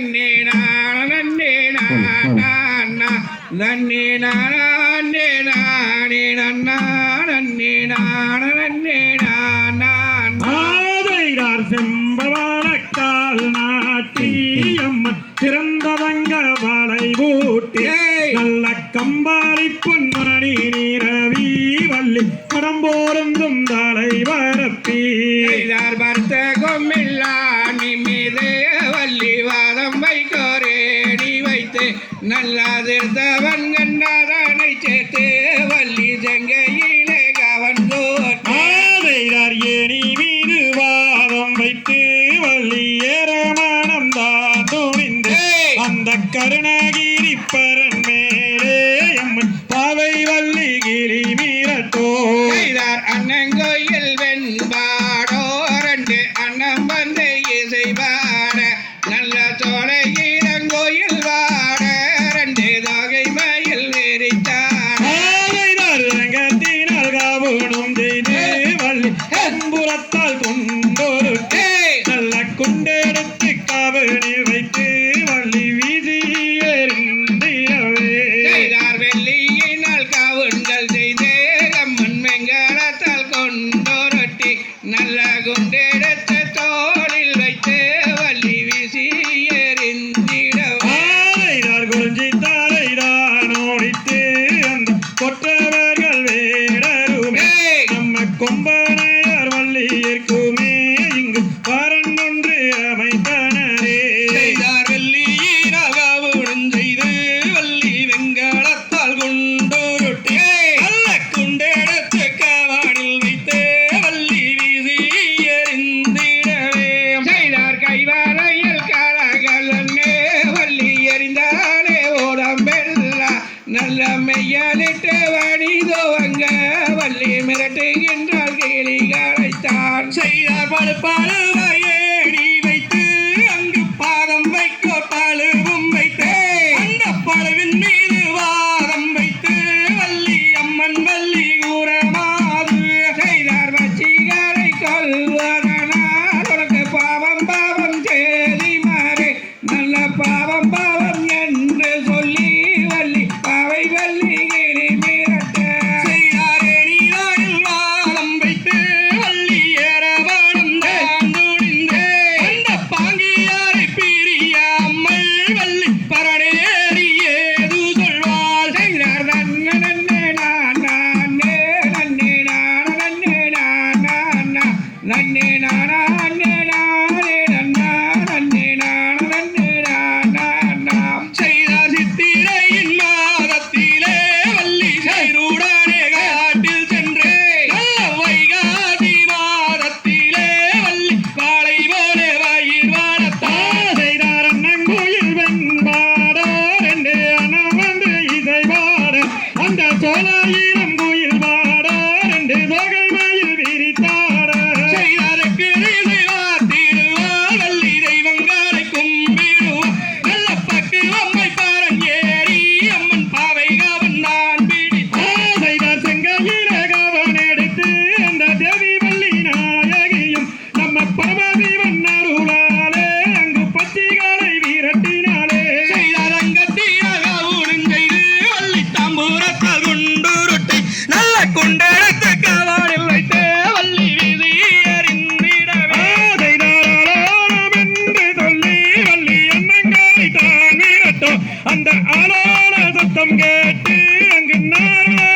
நன்னே நன்னே நன்னே நன்னே நானே நன்னா நன்னே நான நன்னே நானார் செம்பவானக்கால் நாட்டி அம்மன் திறந்தவங்க வளை ஊட்டி நல்ல கம்பாரி பொன்மணி நீரவி வள்ளி படம் போருந்தும் வரப்பி. பர்த்த கொம்மில் நல்லாதிருந்தவன் கண்ணாதனை சேர்த்து வள்ளி செங்கையிலே கவர்ந்தோர் ஏனி மீது வாதம் வைத்து வள்ளி ஏறமானம் தான் துணிந்து அந்த கருணகிரி பரன் மேலே எம்மன் பாவை வள்ளி கிரி மீறட்டோ அண்ணங்கோயில் வெண்பாடோ அண்ணம் வந்தே You. வல்லமையானிட்ட வணிதோவங்க வள்ளி மிரட்டுகின்றாள் கேலிகாரைத்தான் செய்தார் படுப்பாளர். சத்தம் கேட்டு அங்கு நாரா